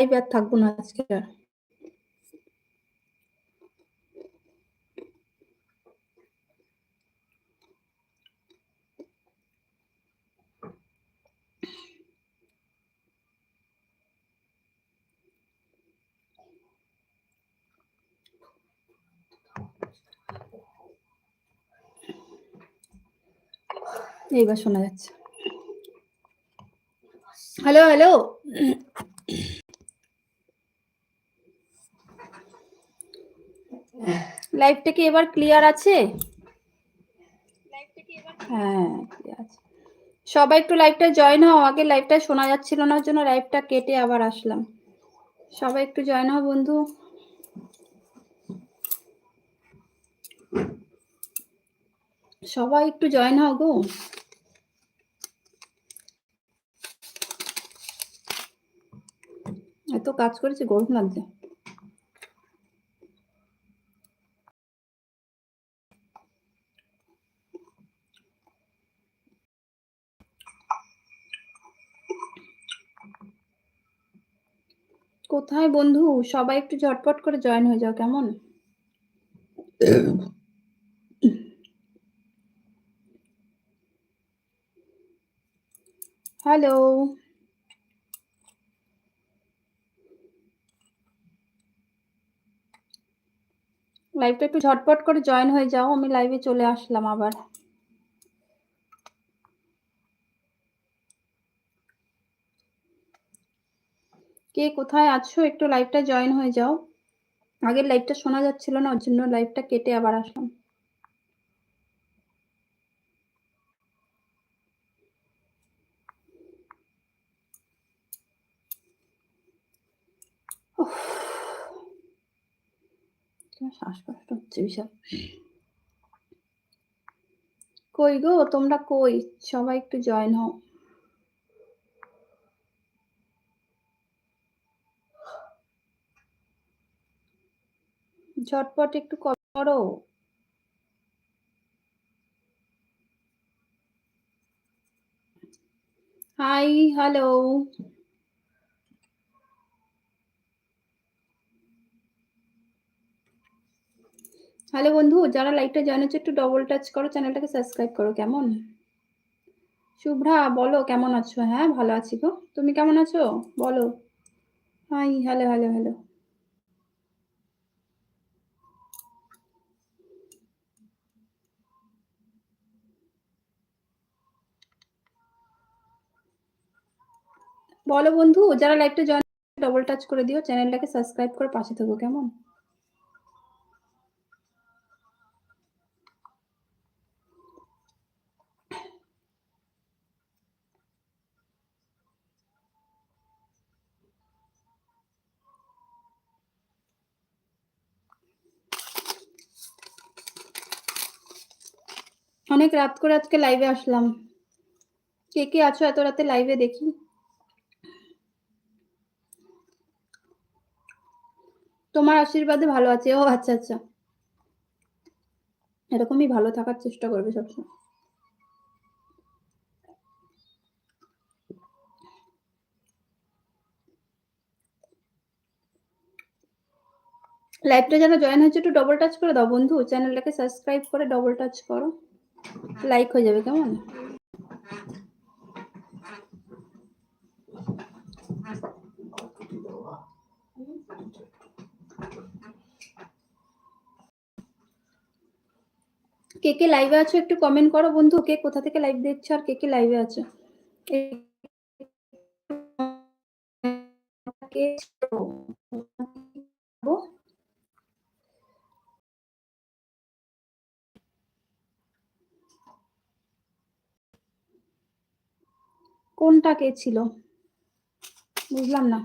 Live আর থাকব না আজকে এইবার শোনা যাচ্ছে। হ্যালো হ্যালো লাইভটা কি এবার ক্লিয়ার আছে? হ্যাঁ আছে। সবাই একটু লাইভটা জয়েন হও আগে লাইভটা শোনা যাচ্ছিল না জন্য লাইভটা কেটে আবার আসলাম। সবাই একটু জয়েন হও বন্ধু। সবাই একটু জয়েন হও গো। এত কাজ করেছি গরম লাগছে। কোথায় বন্ধু? সবাই একটু ঝটপট করে জয়েন হয়ে যাও, কেমন? হ্যালো লাইভটা একটু ঝটপট করে জয়েন হয়ে যাও, আমি লাইভে চলে আসলাম আবার। কে কোথায় আছো? একটু লাইভটা জয়েন হয়ে যাও। আগের লাইভটা শোনা যাচ্ছিল না ওর জন্য লাইভটা কেটে আবার আসলাম। উফ, কি শ্বাসকষ্ট হচ্ছে বিশাল। কই গো? তোমরা কই? সবাই একটু জয়েন হও। ঝটপট একটু করো। হাই হ্যালো হ্যালো বন্ধু, যারা লাইভটা জয়েন হচ্ছে, একটু ডবল টাচ করো চ্যানেলটাকে সাবস্ক্রাইব করো, কেমন? শুভ্রা, বলো কেমন আছো? হ্যাঁ ভালো আছি গো। তুমি কেমন আছো? বলো। হাই হ্যালো হ্যালো হ্যালো বলো বন্ধু, যারা লাইভটা জয়েন ডবল টাচ করে দিও চ্যানেলটাকে সাবস্ক্রাইব করে পাশে থাকো, কেমন? অনেক রাত করে আজকে লাইভে আসলাম। কে কে আছো এত রাতে লাইভে দেখি? তোমার আশীর্বাদে ভালো আছে। ও আচ্ছা আচ্ছা। এরকমই ভালো থাকার চেষ্টা করবে সবসময়। লাইভটা যারা জয়েন হয়েছে, একটু ডবল টাচ করে দাও বন্ধু। চ্যানেলটাকে সাবস্ক্রাইব করে ডবল টাচ করো। লাইক হয়ে যাবে, কেমন? কে কে লাইভে আছো একটু কমেন্ট করো বন্ধু, কে কোথা থেকে লাইভ দেখছ আর কে কে লাইভে আছো? কোনটা কে ছিল? বুঝলাম না।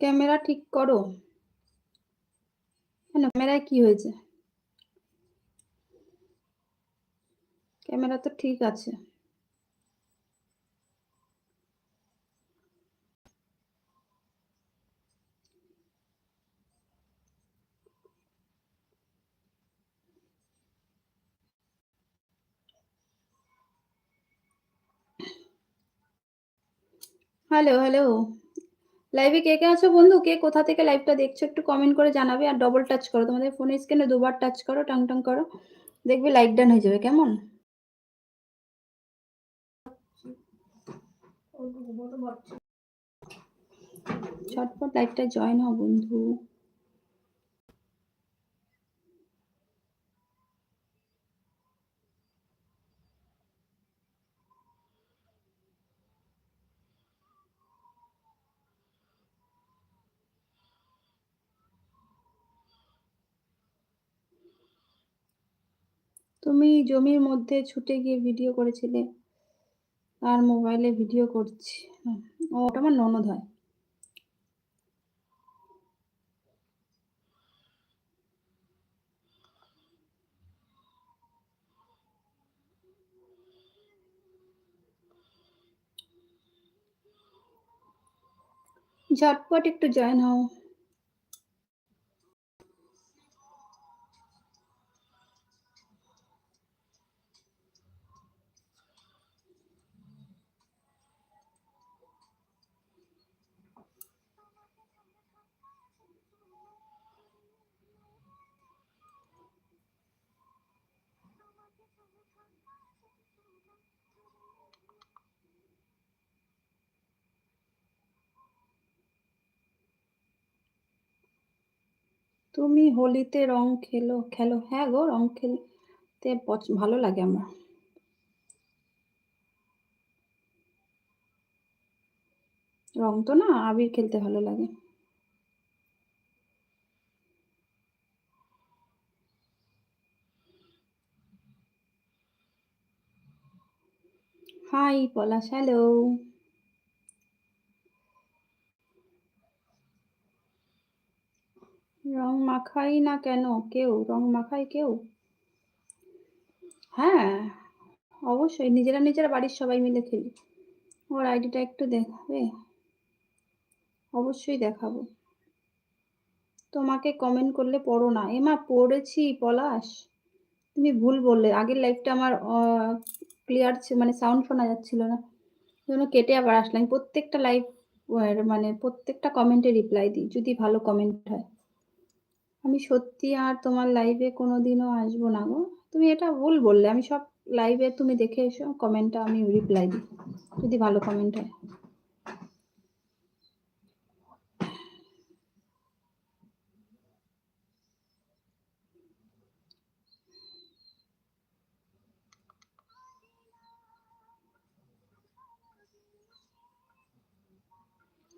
ক্যামেরা ঠিক করো। ক্যামেরায় কি হয়েছে? ক্যামেরা তো ঠিক আছে। হ্যালো হ্যালো লাইভে কে, কে আছো বন্ধু? কে কোথা থেকে লাইভটা দেখছ একটু কমেন্ট করে জানাবে আর ডবল টাচ করো। তোমাদের ফোনের স্ক্রিনে দুবার টাচ করো, টাং, টাং করো। দেখবে লাইক ডান হয়ে যাবে, কেমন? ছটপট লাইভটা জয়েন হ বন্ধু। তুমি জমির মধ্যে ছুটে গিয়ে ভিডিও করেছিলে। তার মোবাইলে ভিডিও করছি। ও ওটা আমার ননদ হয়। ঝটপট একটু জয়েন হও। তুমি হোলিতে রং খেলো খেলো? হ্যাঁ গো রং খেলতে ভালো লাগে আমার। রং তো না আবির খেলতে ভালো লাগে। হাই পলাশ, হ্যালো। রং মাখাই না কেন কেউ? রং মাখায় কেউ? হ্যাঁ, অবশ্যই নিজেরা, নিজেরা বাড়ির সবাই মিলে খেলি। ওর আইডিটা একটু দেখাবে? অবশ্যই দেখাবো। তোমাকে কমেন্ট করলে পড়ো না। এমা পড়েছি পলাশ। তুমি ভুল বললে। আগের লাইফটা আমার ক্লিয়ার মানে সাউন্ড শোনা যাচ্ছিল না। এজন্য কেটে আবার আসলাম। প্রত্যেকটা লাইভ মানে প্রত্যেকটা কমেন্টে রিপ্লাই দিই, যদি ভালো কমেন্ট হয়। আমি সত্যি আর তোমার লাইভে কোনোদিনও আসব না গো। তুমি এটা ভুল বললে। আমি সব লাইভে তুমি দেখে এসো, কমেন্টটা আমি রিপ্লাই দিই, যদি ভালো কমেন্ট হয়।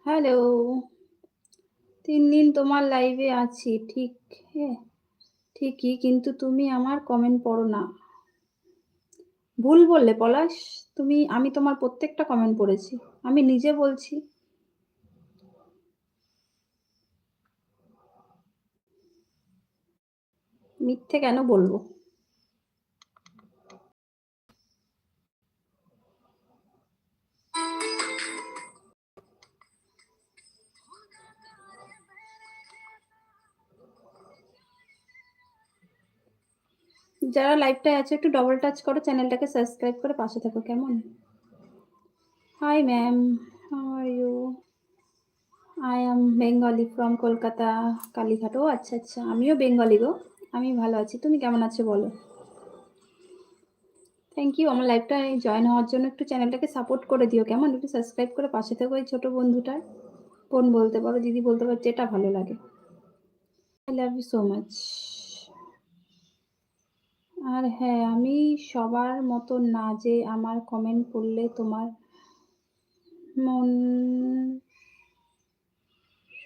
হ্যালো। ৩ দিন তোমার লাইভে আছি, ঠিক হ্যাঁ, ঠিকই কিন্তু তুমি আমার কমেন্ট পড়ো না। ভুল বললে পলাশ। তুমি আমি তোমার প্রত্যেকটা কমেন্ট পড়েছি। আমি নিজে বলছি। মিথ্যে কেন বলব? যারা লাইভটায় আছে একটু ডবল টাচ করো, চ্যানেলটাকে সাবস্ক্রাইব করে পাশে থাকো কেমন? Hi ma'am, how you? I am Bengali from Kolkata, Kalighat. ও আচ্ছা, আচ্ছা। আমিও বেঙ্গলি গো। আমি ভালো আছি। তুমি কেমন আছো বলো? থ্যাংক ইউ আমার লাইভটায় জয়েন হওয়ার জন্য। একটু চ্যানেলটাকে সাপোর্ট করে দিও, কেমন? একটু সাবস্ক্রাইব করে পাশে থাকো এই ছোটো বন্ধুটার। বোন বলতে পারো, দিদি বলতে পারো, যেটা ভালো লাগে। I love you so much. আর হ্যাঁ, আমি সবার মতো না যে আমার কমেন্ট পড়লে তোমার মন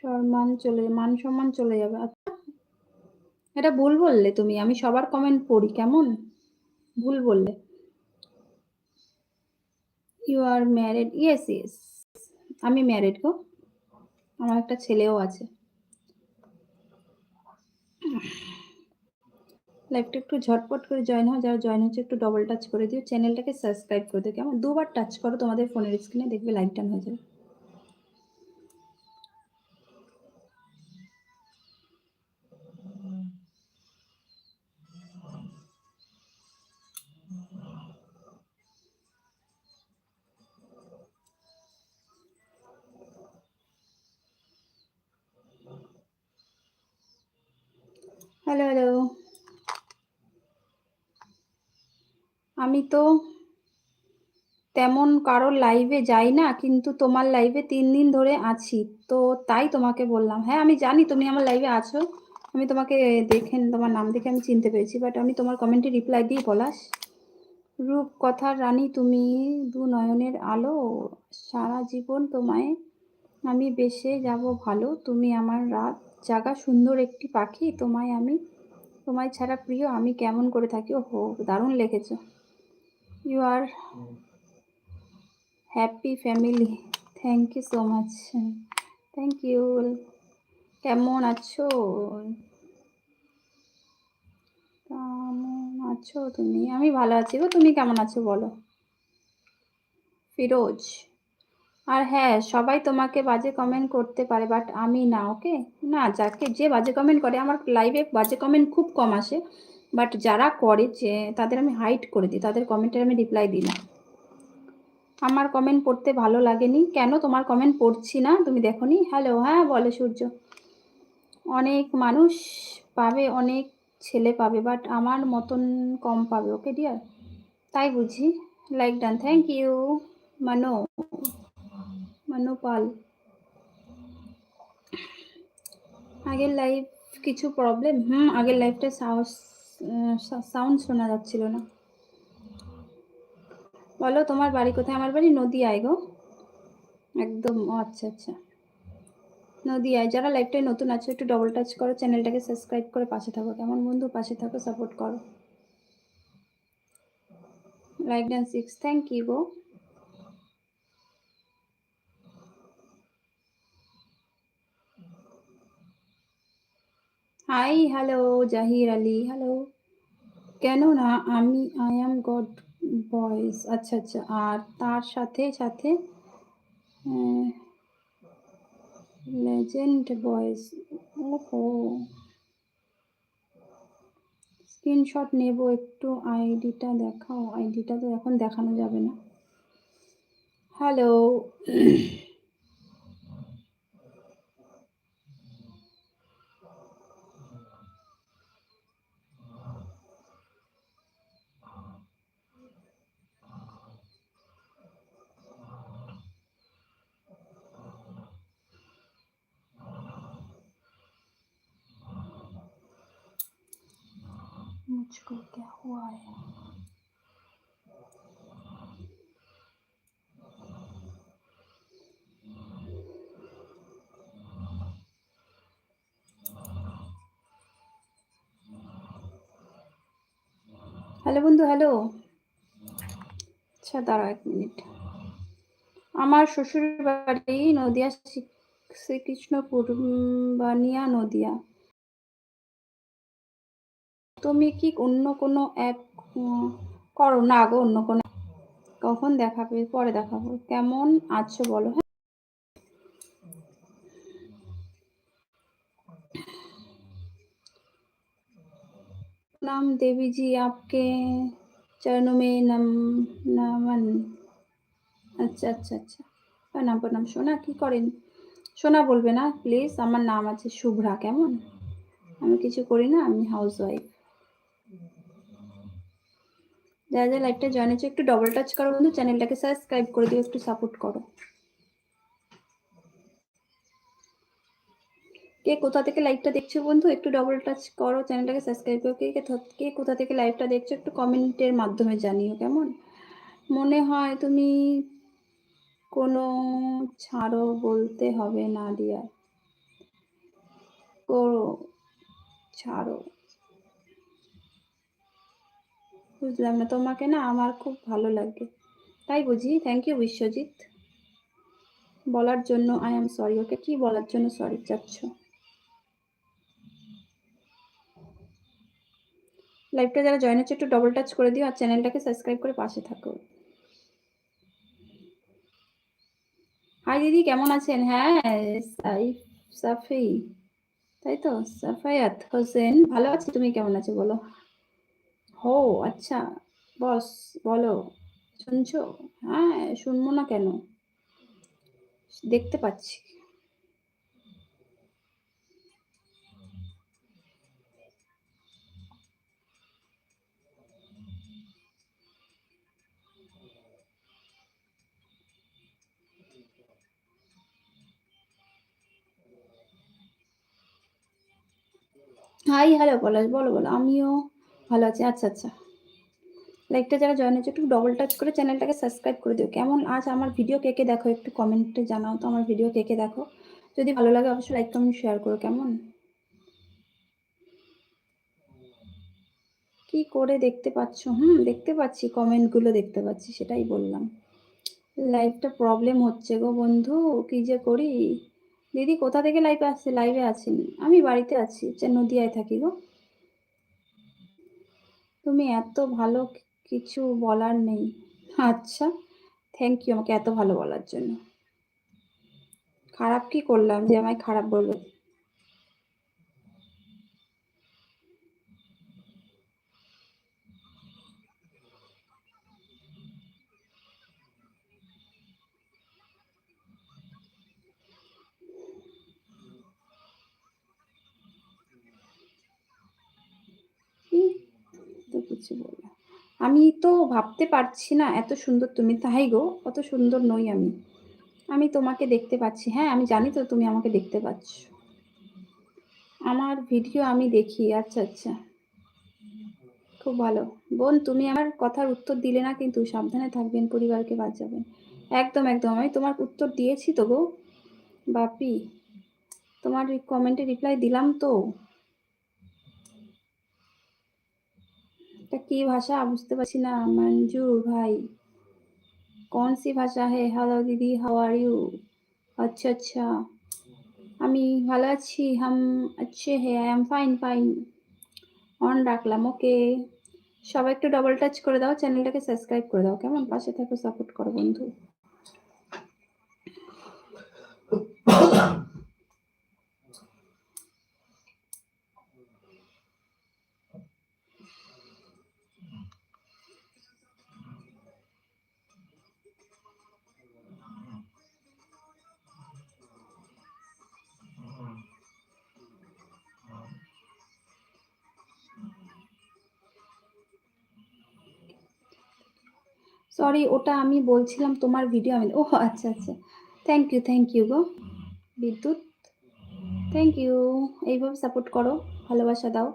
সম্মান চলে মান-সম্মান চলে যাবে। আচ্ছা। এটা ভুল বললে তুমি। আমি সবার কমেন্ট পড়ি, কেমন? ভুল বললে। You are married? Yes, yes. আমি ম্যারিড গো। আমার একটা ছেলেও আছে। লাইভটা একটু ঝটপট করে জয়েন হয় যারা জয়েন হচ্ছে একটু ডবল টাচ করে দিও। চ্যানেলটাকে সাবস্ক্রাইব করে দিও, কেমন? দুবার টাচ করো, তোমাদের ফোনের স্ক্রিনে দেখবে লাইভ টান হয়ে যাবে। হ্যালো হ্যালো আমি তো তেমন কারোর লাইভে যাই না, কিন্তু তোমার লাইভে তিন দিন ধরে আছি। তো তাই তোমাকে বললাম। হ্যাঁ আমি জানি তুমি আমার লাইভে আছো। আমি তোমাকে দেখেন তোমার নাম দেখে আমি চিনতে পেরেছি বাট আমি তোমার কমেন্টে রিপ্লাই দিই পলাশ রূপ কথার রানী, তুমি দু নয়নের আলো। সারা জীবন তোমায় আমি বেসে যাব ভালো। তুমি আমার রাত জাগা সুন্দর একটি পাখি। তোমায় আমি, তোমায় ছাড়া প্রিয়। আমি কেমন করে থাকি? ও হো দারুণ লেগেছে। You are happy family thank you so much thank you কেমন আছো? কেমন আছো তুমি? আমি ভালো আছি গো। তুমি কেমন আছো বলো? ফিরোজ। আর হ্যাঁ সবাই তোমাকে বাজে কমেন্ট করতে পারে বাট আমি না ওকে না, যাকে যে বাজে কমেন্ট করে, আমার লাইভে বাজে কমেন্ট খুব কম আসে। বাট যারা করে যে, তাদের আমি হাইট করে দিই, তাদের কমেন্টের আমি রিপ্লাই দিই না। আমার কমেন্ট পড়তে ভালো লাগেনি। কেন? তোমার কমেন্ট পড়ছি না? তুমি দেখো নি হ্যালো হ্যাঁ বলে সূর্য। অনেক মানুষ পাবে, অনেক ছেলে পাবে বাট আমার মতন কম পাবে ওকে ডিয়ার তাই বুঝি। লাইক ডান থ্যাংক ইউ মানো। মানো পাল। আগের লাইফ কিছু প্রবলেম হুম, আগের লাইভটা সাউন্ড শোনা যাচ্ছিল না। বলো, তোমার বাড়ি কোথায়? আমার বাড়ি নদিয়ায় গো। একদম আচ্ছা আচ্ছা। নদিয়ায়। যারা লাইভটায় নতুন আছো, একটু ডবল টাচ করো চ্যানেলটাকে সাবস্ক্রাইব করে পাশে থাকো। কেমন বন্ধু? পাশে থাকো সাপোর্ট করো। Like done six thank you go. Hi hello Zahir Ali hello কেন না আমি আই অ্যাম গড বয়েস আচ্ছা আচ্ছা আর তার সাথে সাথে লেজেন্ড বয়েস ওহো। স্ক্রিনশট নেব একটু আইডিটা দেখাও। আইডিটা তো এখন দেখানো যাবে না। হ্যালো হ্যালো বন্ধু, হ্যালো। আচ্ছা দাঁড়াও এক মিনিট। আমার শ্বশুর বাড়ি নদিয়া শ্রীকৃষ্ণপুর, বানিয়া নদিয়া। তুমি কি অন্য কোনো অ্যাপ করো? না গো, অন্য কোনো কখন দেখাবে পরে দেখাবো। কেমন আছো বলো হ্যাঁ नाम देवी जी आपके चरणों में नम नमन আচ্ছা আচ্ছা আচ্ছা প্রণাম প্রণাম সোনা কি করেন সোনা বলবে না প্লিজ আমার নাম আছে শুভ্রা কেমন আমি কিছু করি না আমি হাউস ওয়াইফ যারা যারা লাইভটা জয়েন হচ্ছে একটু ডবল টাচ করো বন্ধু চ্যানেলটাকে সাবস্ক্রাইব করে দিও একটু সাপোর্ট করো কে কোথা থেকে লাইভটা দেখছ বন্ধু? একটু ডবল টাচ করো চ্যানেলটাকে সাবস্ক্রাইব করো। কে কে কোথা থেকে লাইভটা দেখছ একটু কমেন্টের মাধ্যমে জানিও, কেমন? মনে হয় তুমি কোনো ছাড়ো বলতে হবে না দিয়া করো, ছাড়ো। বুঝলাম না তোমাকে না, আমার খুব ভালো লাগে। তাই বুঝি থ্যাংক ইউ বিশ্বজিৎ। বলার জন্য আই এম সরি ওকে কি বলার জন্য সরি চাচ্ছ? লাইভটা যারা জয়েন হচ্ছে, একটু ডবল টাচ করে দিও আর চ্যানেলটাকে সাবস্ক্রাইব করে পাশে থাকো। হাই দিদি, কেমন আছেন? হ্যাঁ সাফি, তাই তো? সাফায়াত, হোসেন, ভালো আছি? তুমি কেমন আছো বলো? হো আচ্ছা বস, বলো, শুনছো? হ্যাঁ শুনব না কেন? দেখতে পাচ্ছি। হাই হ্যালো পলাশ বলো বলো। আমিও ভালো আছি। আচ্ছা আচ্ছা। লাইকটা যারা জয়েন হচ্ছে একটু ডবল টাচ করে চ্যানেলটাকে সাবস্ক্রাইব করে দিও। কেমন আজ আমার ভিডিও কে কে দেখো, একটু কমেন্টে জানাও তো আমার ভিডিও কে কে দেখো। যদি ভালো লাগে, অবশ্যই লাইক কমেন্ট শেয়ার করো, কেমন? কি করে দেখতে পাচ্ছ? হুম, দেখতে পাচ্ছি কমেন্টগুলো দেখতে পাচ্ছি, সেটাই বললাম। লাইভটা প্রবলেম হচ্ছে গো বন্ধু, কি যে করি? দিদি কোথা থেকে লাইভে আসছে? লাইভে আছেন আমি বাড়িতে আছি নদিয়ায় থাকি গো। তুমি এত ভালো কিছু বলার নেই। আচ্ছা থ্যাংক ইউ আমাকে এত ভালো বলার জন্য। খারাপ কি করলাম যে আমায় খারাপ বলবে তো কিছু বলব আমি তো ভাবতে পারছি না এত সুন্দর তুমি। তাই গো, অত সুন্দর নই আমি। আমি তোমাকে দেখতে পাচ্ছি। হ্যাঁ আমি জানি তো তুমি আমাকে দেখতে পাচ্ছ। আমার ভিডিও আমি দেখি। আচ্ছা আচ্ছা। খুব ভালো। বোন, তুমি আমার কথার উত্তর দিলে না, কিন্তু সাবধানে থাকবেন, পরিবারকে বাঁচাবেন। একদম একদম। আমি তোমার উত্তর দিয়েছি তো গো। বাপি, তোমার কমেন্টে রিপ্লাই দিলাম তো। এটা কি ভাষা? বুঝতে পারছি না। মঞ্জুর ভাই, কোন সি ভাষা হে? হ্যালো দিদি, হাউ আর ইউ? আচ্ছা আচ্ছা। আমি ভালো আছি। হাম আচ্ছে হে, আই এম ফাইন ফাইন। অন রাখলাম, ওকে। সবাই একটু ডবল টাচ করে দাও। চ্যানেলটাকে সাবস্ক্রাইব করে দাও। কেমন? পাশে থাকো সাপোর্ট করো বন্ধু। সরি ওটা আমি বলছিলাম তোমার ভিডিও আমি ও আচ্ছা আচ্ছা। থ্যাংক ইউ থ্যাংক ইউ গো। বিদ্যুৎ। থ্যাংক ইউ এইভাবে সাপোর্ট করো, ভালোবাসা দাও।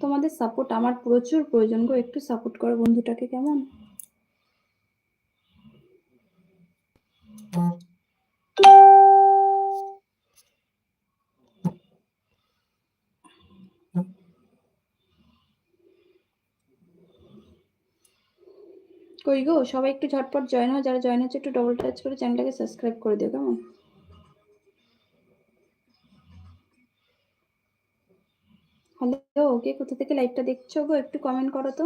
তোমাদের সাপোর্ট আমার প্রচুর প্রয়োজন গো, একটু সাপোর্ট করো বন্ধুটাকে, কেমন? কই গো? সবাই একটু ঝটপট জয়েন হও, যারা জয়েন হচ্ছে একটু ডবল টাচ করে চ্যানেলটাকে সাবস্ক্রাইব করে দিও, কেমন? হ্যালো কে কোথা থেকে লাইভটা দেখছ গো? একটু কমেন্ট করো তো।